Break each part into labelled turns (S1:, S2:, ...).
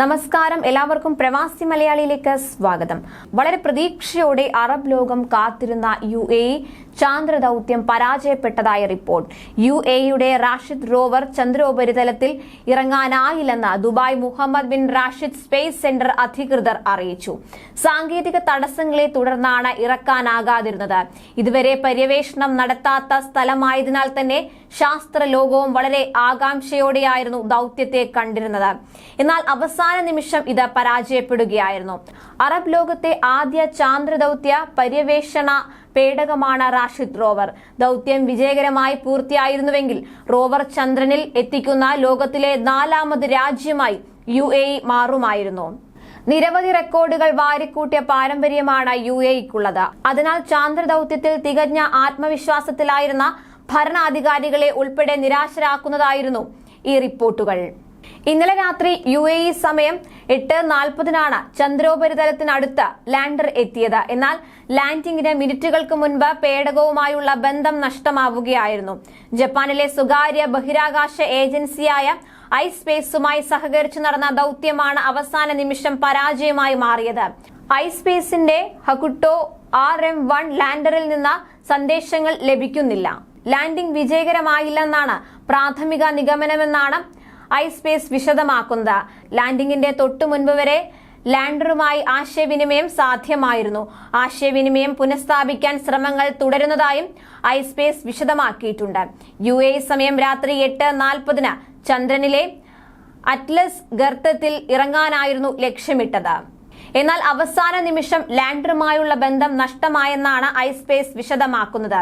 S1: നമസ്കാരം. എല്ലാവർക്കും പ്രവാസി മലയാളിയിലേക്ക് സ്വാഗതം. വളരെ പ്രതീക്ഷയോടെ അറബ് ലോകം കാത്തിരുന്ന യു എ ചാന്ദ്ര ദൗത്യം പരാജയപ്പെട്ടതായ റിപ്പോർട്ട്. യു എയുടെ റാഷിദ് റോവർ ചന്ദ്രോപരിതലത്തിൽ ഇറങ്ങാനായില്ലെന്ന് Dubai Mohammed bin Rashid Space Centre അധികൃതർ അറിയിച്ചു. സാങ്കേതിക തടസ്സങ്ങളെ തുടർന്നാണ് ഇറക്കാനാകാതിരുന്നത്. ഇതുവരെ പര്യവേഷണം നടത്താത്ത സ്ഥലമായതിനാൽ തന്നെ ശാസ്ത്ര ലോകവും വളരെ ആകാംക്ഷയോടെയായിരുന്നു ദൗത്യത്തെ കണ്ടിരുന്നത്. എന്നാൽ അവസാന നിമിഷം ഇത് പരാജയപ്പെടുകയായിരുന്നു. അറബ് ലോകത്തെ ആദ്യ ചാന്ദ്ര ദൗത്യ പര്യവേഷണ പേടകമാണ് റാഷിദ് റോവർ. ദൗത്യം വിജയകരമായി പൂർത്തിയായിരുന്നുവെങ്കിൽ റോവർ ചന്ദ്രനിൽ എത്തിക്കുന്ന ലോകത്തിലെ നാലാമത് രാജ്യമായി യു എ മാറുമായിരുന്നു. നിരവധി റെക്കോർഡുകൾ വാരിക്കൂട്ടിയ പാരമ്പര്യമാണ് യു എക്കുള്ളത് അതിനാൽ ചാന്ദ്ര ദൗത്യത്തിൽ തികഞ്ഞ ആത്മവിശ്വാസത്തിലായിരുന്ന ഭരണാധികാരികളെ ഉൾപ്പെടെ നിരാശരാക്കുന്നതായിരുന്നു ഈ റിപ്പോർട്ടുകൾ. ഇന്നലെ രാത്രി യു എ ഇ സമയം എട്ട് നാൽപ്പതിനാണ് ചന്ദ്രോപരിതലത്തിനടുത്ത് ലാൻഡർ എത്തിയത്. എന്നാൽ ലാൻഡിംഗിന് മിനിറ്റുകൾക്ക് മുൻപ് പേടകവുമായുള്ള ബന്ധം നഷ്ടമാവുകയായിരുന്നു. ജപ്പാനിലെ സ്വകാര്യ ബഹിരാകാശ ഏജൻസിയായ ഐ സ്പേസുമായി സഹകരിച്ചു നടന്ന ദൗത്യമാണ് അവസാന നിമിഷം പരാജയമായി മാറിയത്. ഐ സ്പേസിന്റെ ഹകുട്ടോ ആർ എം വൺ ലാൻഡറിൽ നിന്ന് സന്ദേശങ്ങൾ ലഭിക്കുന്നില്ല. ലാൻഡിംഗ് വിജയകരമായില്ലെന്നാണ് പ്രാഥമിക നിഗമനമെന്നാണ് ഐ സ്പേസ് വിശദമാക്കുന്നത്. ലാൻഡിംഗിന്റെ തൊട്ടു മുൻപ് വരെ ലാൻഡറുമായി ആശയവിനിമയം സാധ്യമായിരുന്നു. ആശയവിനിമയം പുനഃസ്ഥാപിക്കാൻ ശ്രമങ്ങൾ തുടരുന്നതായും ഐ സ്പേസ് വിശദമാക്കിയിട്ടുണ്ട്. യു എ സമയം രാത്രി എട്ട് നാൽപ്പതിന് ചന്ദ്രനിലെ അറ്റ്ലസ് ഗർത്തത്തിൽ ഇറങ്ങാനായിരുന്നു ലക്ഷ്യമിട്ടത്. എന്നാൽ അവസാന നിമിഷം ലാൻഡറുമായുള്ള ബന്ധം നഷ്ടമായെന്നാണ് ഐസ്പേസ് വിശദമാക്കുന്നത്.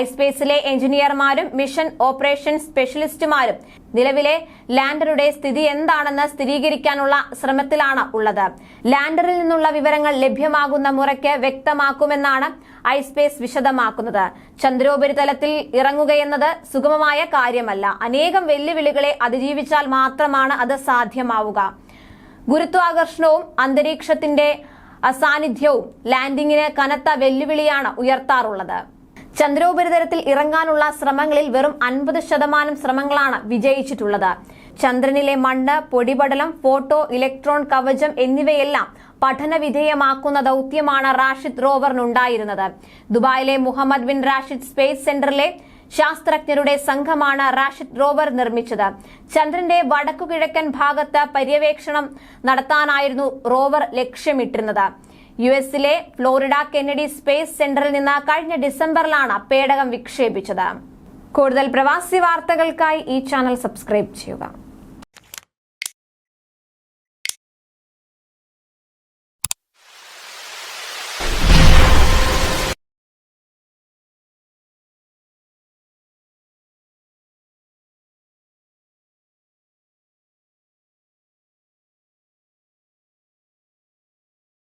S1: ഐസ്പേസിലെ എഞ്ചിനീയർമാരും മിഷൻ ഓപ്പറേഷൻ സ്പെഷ്യലിസ്റ്റുമാരും നിലവിലെ ലാൻഡറുടെ സ്ഥിതി എന്താണെന്ന് സ്ഥിരീകരിക്കാനുള്ള ശ്രമത്തിലാണ് ഉള്ളത്. ലാൻഡറിൽ നിന്നുള്ള വിവരങ്ങൾ ലഭ്യമാകുന്ന മുറയ്ക്ക് വ്യക്തമാക്കുമെന്നാണ് ഐസ്പേസ് വിശദമാക്കുന്നത്. ചന്ദ്രോപരിതലത്തിൽ ഇറങ്ങുകയെന്നത് സുഗമമായ കാര്യമല്ല. അനേകം വെല്ലുവിളികളെ അതിജീവിച്ചാൽ മാത്രമാണ് അത് സാധ്യമാവുക. ഗുരുത്വാകർഷണവും അന്തരീക്ഷത്തിന്റെ അസാന്നിധ്യവും ലാൻഡിങ്ങിന് കനത്ത വെല്ലുവിളിയാണ് ഉയർത്താറുള്ളത്. ചന്ദ്രോപരിതലത്തിൽ ഇറങ്ങാനുള്ള ശ്രമങ്ങളിൽ വെറും അൻപത് ശതമാനം ശ്രമങ്ങളാണ് വിജയിച്ചിട്ടുള്ളത്. ചന്ദ്രനിലെ മണ്ണ് പൊടിപടലം ഫോട്ടോ ഇലക്ട്രോൺ കവചം എന്നിവയെല്ലാം പഠനവിധേയമാക്കുന്ന ദൌത്യമാണ് റാഷിദ് റോവറിനുണ്ടായിരുന്നത്. ദുബായിലെ മുഹമ്മദ് ബിൻ റാഷിദ് സ്പേസ് സെന്ററിലെ ശാസ്ത്രജ്ഞരുടെ സംഘമാണ് റാഷിദ് റോവർ നിർമ്മിച്ചത്. ചന്ദ്രന്റെ വടക്കുകിഴക്കൻ ഭാഗത്ത് പര്യവേക്ഷണം നടത്താനായിരുന്നു റോവർ ലക്ഷ്യമിട്ടിരുന്നത്. യു എസിലെ ഫ്ലോറിഡ കെന്നഡി സ്പേസ് സെന്ററിൽ നിന്ന് കഴിഞ്ഞ ഡിസംബറിലാണ് പേടകം വിക്ഷേപിച്ചത്. കൂടുതൽ പ്രവാസി വാർത്തകൾക്കായി ഈ ചാനൽ സബ്സ്ക്രൈബ് ചെയ്യുക.